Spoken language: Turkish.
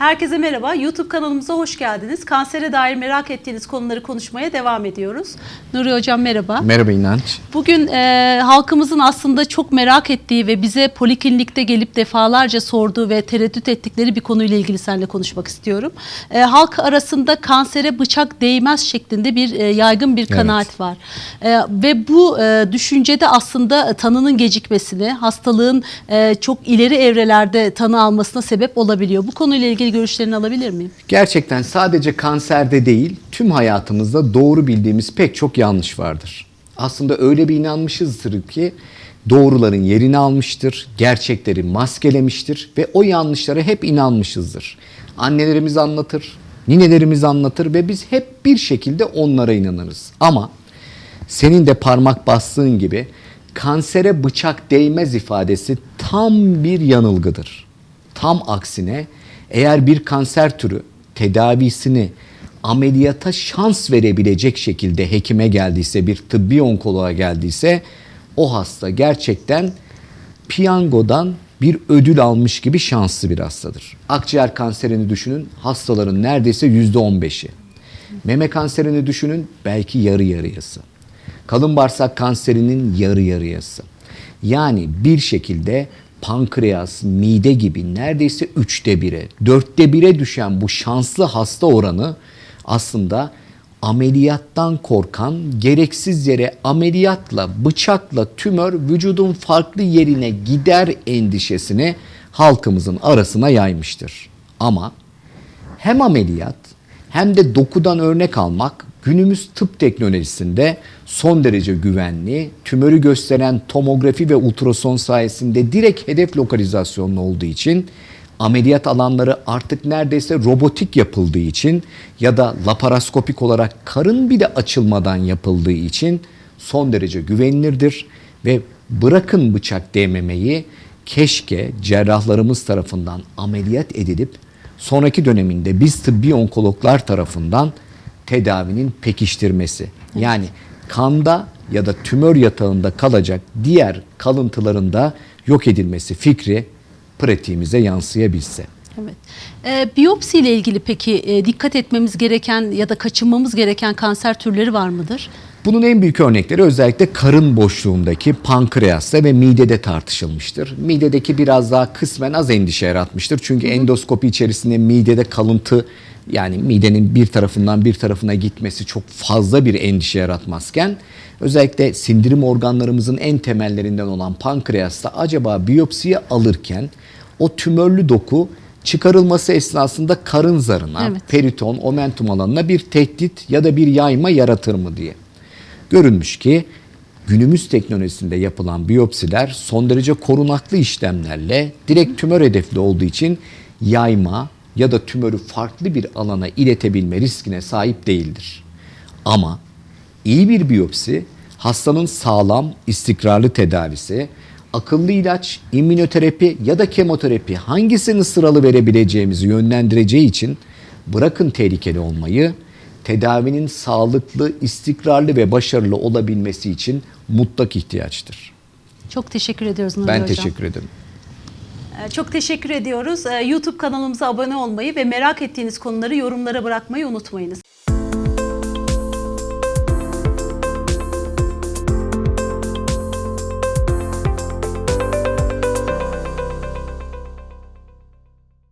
Herkese merhaba. YouTube kanalımıza hoş geldiniz. Kansere dair merak ettiğiniz konuları konuşmaya devam ediyoruz. Nuri Hocam merhaba. Merhaba İnanç. Bugün e, halkımızın aslında çok merak ettiği ve bize poliklinikte gelip defalarca sorduğu ve tereddüt ettikleri bir konuyla ilgili seninle konuşmak istiyorum. E, halk arasında kansere bıçak değmez şeklinde bir e, yaygın bir kanaat var. E, ve bu e, düşüncede aslında tanının gecikmesini, hastalığın e, çok ileri evrelerde tanı almasına sebep olabiliyor. Bu konuyla ilgili görüşlerini alabilir miyim? Gerçekten sadece kanserde değil, tüm hayatımızda doğru bildiğimiz pek çok yanlış vardır. Aslında öyle bir inanmışızdır ki doğruların yerini almıştır, gerçekleri maskelemiştir ve o yanlışlara hep inanmışızdır. Annelerimiz anlatır, ninelerimiz anlatır ve biz hep bir şekilde onlara inanırız. Ama senin de parmak bastığın gibi kansere bıçak değmez ifadesi tam bir yanılgıdır. Tam aksine eğer bir kanser türü tedavisini ameliyata şans verebilecek şekilde hekime geldiyse, bir tıbbi onkoloğa geldiyse o hasta gerçekten piyangodan bir ödül almış gibi şanslı bir hastadır. Akciğer kanserini düşünün, hastaların neredeyse yüzde on beşi. Meme kanserini düşünün, belki yarı yarıyası. Kalın bağırsak kanserinin yarı yarıyası. Yani bir şekilde pankreas, mide gibi neredeyse üçte bire, dörtte bire düşen bu şanslı hasta oranı aslında ameliyattan korkan, gereksiz yere ameliyatla, bıçakla tümör vücudun farklı yerine gider endişesini halkımızın arasına yaymıştır. Ama hem ameliyat hem de dokudan örnek almak günümüz tıp teknolojisinde son derece güvenli, tümörü gösteren tomografi ve ultrason sayesinde direkt hedef lokalizasyonlu olduğu için ameliyat alanları artık neredeyse robotik yapıldığı için ya da laparoskopik olarak karın bile açılmadan yapıldığı için son derece güvenilirdir ve bırakın bıçak değmemeyi keşke cerrahlarımız tarafından ameliyat edilip sonraki döneminde biz tıbbi onkologlar tarafından tedavinin pekiştirmesi. Yani kanda ya da tümör yatağında kalacak diğer kalıntıların da yok edilmesi fikri pratiğimize yansıyabilse. Evet. Ee, biyopsi ile ilgili peki e, dikkat etmemiz gereken ya da kaçınmamız gereken kanser türleri var mıdır? Bunun en büyük örnekleri özellikle karın boşluğundaki pankreasta ve midede tartışılmıştır. Midedeki biraz daha kısmen az endişe yaratmıştır. Çünkü endoskopi içerisinde midede kalıntı yani midenin bir tarafından bir tarafına gitmesi çok fazla bir endişe yaratmazken özellikle sindirim organlarımızın en temellerinden olan pankreasta acaba biyopsiye alırken o tümörlü doku çıkarılması esnasında karın zarına, Evet. periton, omentum alanına bir tehdit ya da bir yayma yaratır mı diye. Görülmüş ki günümüz teknolojisinde yapılan biyopsiler son derece korunaklı işlemlerle direkt tümör hedefli olduğu için yayma ya da tümörü farklı bir alana iletebilme riskine sahip değildir. Ama iyi bir biyopsi hastanın sağlam, istikrarlı tedavisi, akıllı ilaç, immünoterapi ya da kemoterapi hangisini sıralı verebileceğimizi yönlendireceği için bırakın tehlikeli olmayı, tedavinin sağlıklı, istikrarlı ve başarılı olabilmesi için mutlak ihtiyaçtır. Çok teşekkür ediyoruz Nuri Ben Hocam. teşekkür ederim. Ee, Çok teşekkür ediyoruz. Ee, YouTube kanalımıza abone olmayı ve merak ettiğiniz konuları yorumlara bırakmayı unutmayınız.